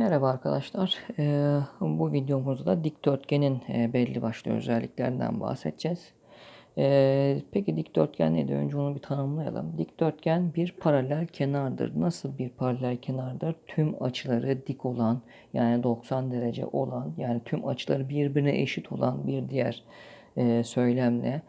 Merhaba arkadaşlar. Ee, bu videomuzda da dikdörtgenin e, belli başlı özelliklerinden bahsedeceğiz. Ee, peki dikdörtgen nedir? Önce onu bir tanımlayalım. Dikdörtgen bir paralel kenardır. Nasıl bir paralel kenardır? Tüm açıları dik olan yani 90 derece olan yani tüm açıları birbirine eşit olan bir diğer e, söylemle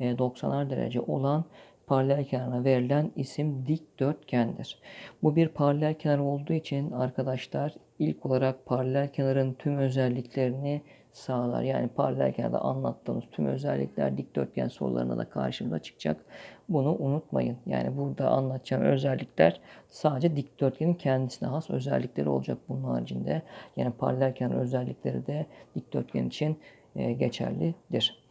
e, 90'ar derece olan paralel kenarına verilen isim dikdörtgendir. Bu bir paralel kenar olduğu için arkadaşlar ilk olarak paralel kenarın tüm özelliklerini sağlar. Yani paralel kenarda anlattığımız tüm özellikler dikdörtgen sorularına da karşımıza çıkacak. Bunu unutmayın. Yani burada anlatacağım özellikler sadece dikdörtgenin kendisine has özellikleri olacak bunun haricinde. Yani paralel kenar özellikleri de dikdörtgen için e, geçerlidir.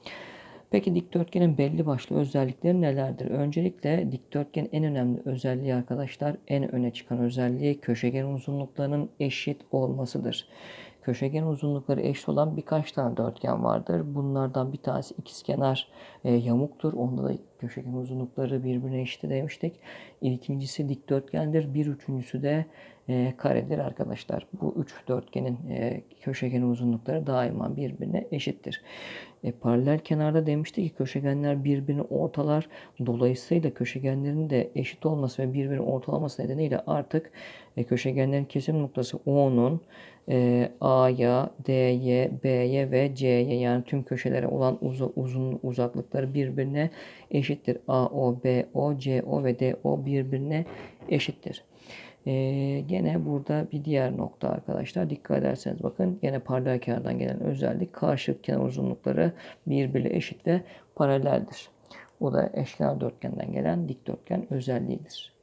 Peki dikdörtgenin belli başlı özellikleri nelerdir? Öncelikle dikdörtgenin en önemli özelliği arkadaşlar, en öne çıkan özelliği köşegen uzunluklarının eşit olmasıdır. Köşegen uzunlukları eşit olan birkaç tane dörtgen vardır. Bunlardan bir tanesi ikizkenar e, yamuktur. Onda da köşegen uzunlukları birbirine eşit demiştik. İkincisi dikdörtgendir. Bir üçüncüsü de e, karedir arkadaşlar. Bu üç dörtgenin e, köşegen uzunlukları daima birbirine eşittir. E, paralel kenarda demişti ki köşegenler birbirini ortalar. Dolayısıyla köşegenlerin de eşit olması ve birbirini ortalaması nedeniyle artık e, köşegenlerin kesim noktası O'nun e, A'ya, D'ye, B'ye ve C'ye yani tüm köşelere olan uz uzun uzaklıkları birbirine eşittir. A, O, B, O, C, O ve D, O birbirine eşittir. Ee, gene burada bir diğer nokta arkadaşlar. Dikkat ederseniz bakın gene paralel kenardan gelen özellik karşılık kenar uzunlukları birbirine eşit ve paraleldir. Bu da eşkenar dörtgenden gelen dikdörtgen özelliğidir.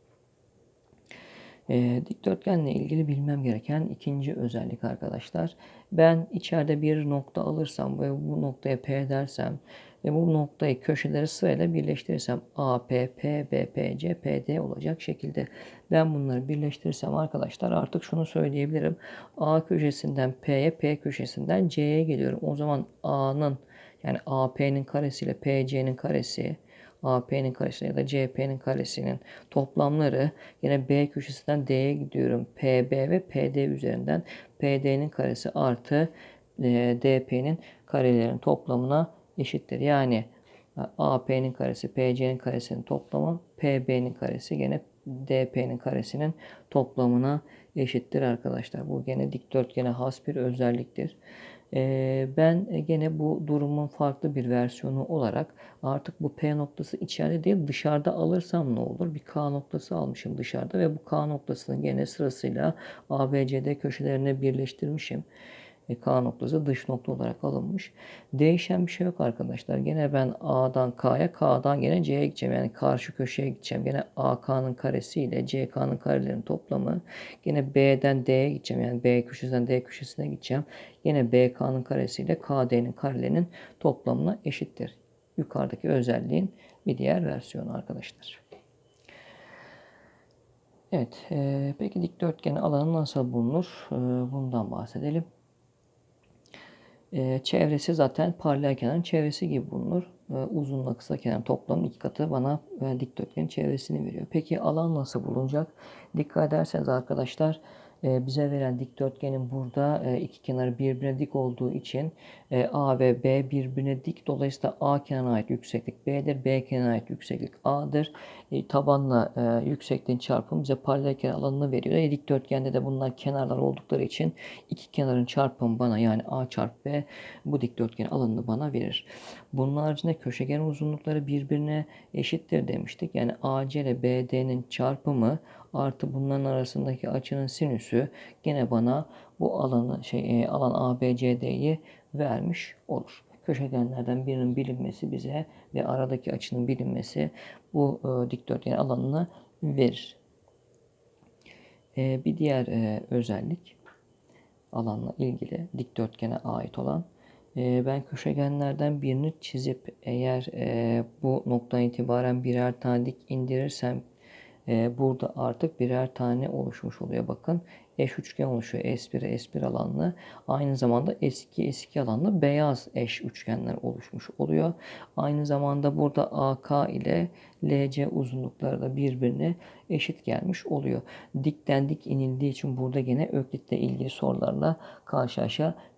E, dikdörtgenle ilgili bilmem gereken ikinci özellik arkadaşlar. Ben içeride bir nokta alırsam ve bu noktaya P dersem ve bu noktayı köşeleri sırayla birleştirirsem A, P, P, B, P, C, P, D olacak şekilde ben bunları birleştirirsem arkadaşlar artık şunu söyleyebilirim. A köşesinden P'ye, P köşesinden C'ye geliyorum. O zaman A'nın yani AP'nin karesi ile PC'nin karesi AP'nin karesi ya da CP'nin karesinin toplamları yine B köşesinden D'ye gidiyorum. PB ve PD üzerinden PD'nin karesi artı e, DP'nin karelerinin toplamına eşittir. Yani AP'nin karesi PC'nin karesinin toplamı PB'nin karesi gene DP'nin karesinin toplamına eşittir arkadaşlar. Bu gene dikdörtgene has bir özelliktir. Ee, ben gene bu durumun farklı bir versiyonu olarak artık bu P noktası içeride değil dışarıda alırsam ne olur? Bir K noktası almışım dışarıda ve bu K noktasını gene sırasıyla ABCD köşelerine birleştirmişim. E, K noktası dış nokta olarak alınmış. Değişen bir şey yok arkadaşlar. Gene ben A'dan K'ya, K'dan gene C'ye gideceğim. Yani karşı köşeye gideceğim. Gene AK'nın karesi ile CK'nın karelerinin toplamı. Gene B'den D'ye gideceğim. Yani B köşesinden D köşesine gideceğim. Yine BK'nın karesi ile KD'nin karelerinin toplamına eşittir. Yukarıdaki özelliğin bir diğer versiyonu arkadaşlar. Evet, e, peki dikdörtgen alanı nasıl bulunur? E, bundan bahsedelim. E, çevresi zaten paralel kenarın çevresi gibi bulunur. E, uzunla kısa kenar toplamın iki katı bana e, dikdörtgenin çevresini veriyor. Peki alan nasıl bulunacak? Dikkat ederseniz arkadaşlar bize veren dikdörtgenin burada e, iki kenarı birbirine dik olduğu için e, A ve B birbirine dik. Dolayısıyla A kenarına ait yükseklik B'dir. B kenarına ait yükseklik A'dır. E, tabanla yüksekliğin çarpımı bize paralel kenar alanını veriyor. Dikdörtgende de bunlar kenarlar oldukları için iki kenarın çarpımı bana yani A çarpı B bu dikdörtgen alanını bana verir. Bunun haricinde köşegen uzunlukları birbirine eşittir demiştik. Yani AC ile BD'nin çarpımı artı bunların arasındaki açının sinüsü gene bana bu alanı şey e, alan ABCD'yi vermiş olur. Köşegenlerden birinin bilinmesi bize ve aradaki açının bilinmesi bu e, dikdörtgen alanını verir. E, bir diğer e, özellik alanla ilgili dikdörtgene ait olan ben köşegenlerden birini çizip eğer e, bu noktadan itibaren birer tane dik indirirsem e, burada artık birer tane oluşmuş oluyor. Bakın eş üçgen oluşuyor. S1 S1 alanlı. Aynı zamanda S2 S2 alanlı beyaz eş üçgenler oluşmuş oluyor. Aynı zamanda burada AK ile LC uzunlukları da birbirine eşit gelmiş oluyor. Dikten dik inildiği için burada gene Öklit'le ilgili sorularla karşılaşabilirsiniz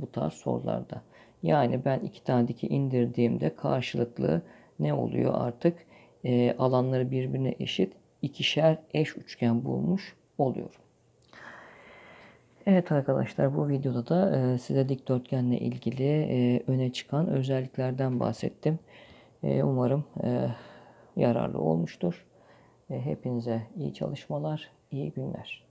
bu tarz sorularda. Yani ben iki tane diki indirdiğimde karşılıklı ne oluyor artık? E, alanları birbirine eşit ikişer eş üçgen bulmuş oluyorum. Evet arkadaşlar bu videoda da e, size dikdörtgenle ilgili e, öne çıkan özelliklerden bahsettim. E, umarım yararlı olmuştur. Hepinize iyi çalışmalar, iyi günler.